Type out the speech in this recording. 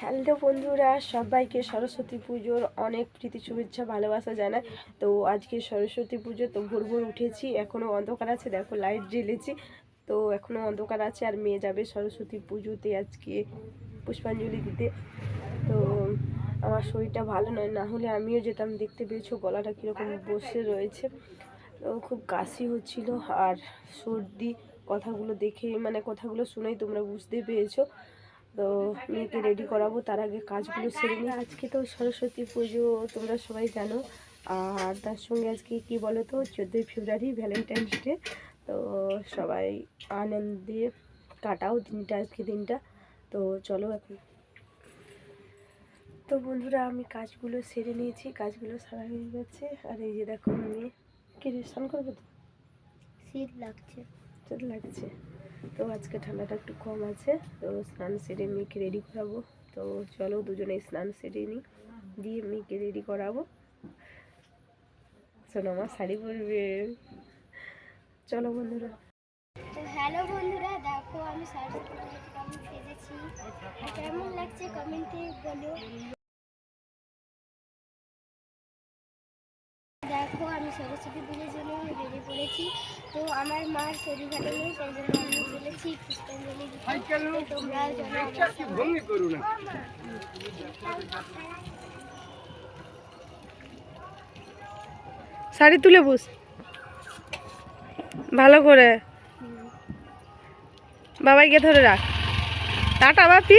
Hello বন্ধুরা, সবাইকে সরস্বতী পুজোর অনেক প্রীতি, শুভেচ্ছা, ভালোবাসা জানাই। তো আজকে সরস্বতী পুজো তো ভোর ভোর উঠেছি এখনও অন্ধকার আছে, দেখো লাইট জ্বেলেছি। তো এখনও অন্ধকার আছে আর মেয়ে যাবে সরস্বতী পুজোতে আজকে পুষ্পাঞ্জলি দিতে। তো আমার শরীরটা ভালো নয়, না হলে আমিও যেতাম, দেখতে পেয়েছ গলাটা কীরকম বসে রয়েছে। তো খুব কাশি হচ্ছিল আর সর্দি, কথাগুলো দেখে মানে কথাগুলো শুনেই তোমরা বুঝতে পেরেছ। তো মেয়েকে রেডি করাবো তার আগে কাজগুলো সেরে নিই। আজকে তো সরস্বতী পুজো তোমরা সবাই জানো। আর তার সঙ্গে আজকে কি বলো তো চোদ্দোই ফেব্রুয়ারি ভ্যালেন্টাইন্স ডে তো সবাই আনন্দে কাটাও দিনটা আজকে দিনটা। তো চলো এখন। তো বন্ধুরা আমি কাজগুলো সেরে নিয়েছি কাজগুলো সারা হয়ে গেছে। আর এই যে দেখো মেয়ে কি রে, স্নান করব তো? শীত লাগছে। চল লাগছে। তো আজকে ঠান্ডাটা একটু কম আছে, তো স্নান সেরে মেয়েকে রেডি করাবো। তো চলো দুজনে স্নান সেরে নিই, দিয়ে মেয়েকে রেডি করাবো। শোনো আমার শাড়ি পরবে। চলো বন্ধুরা। হ্যালো বন্ধুরা, দেখো আমি কেমন সেজেছি কেমন লাগছে কমেন্টে বলো। দেখো আমি সরস্বতী পুজোর জন্য বেরিয়ে পড়েছি তো আমার মার শরীর ভালো নেই তাই জন্য বলেছি পুষ্পাঞ্জলি দিতে তোমরা যেন আমার সঙ্গে- শাড়ি তুলে বুস। ভালো করে। বাবাইকে ধরে রাখ। টাটা বাপি।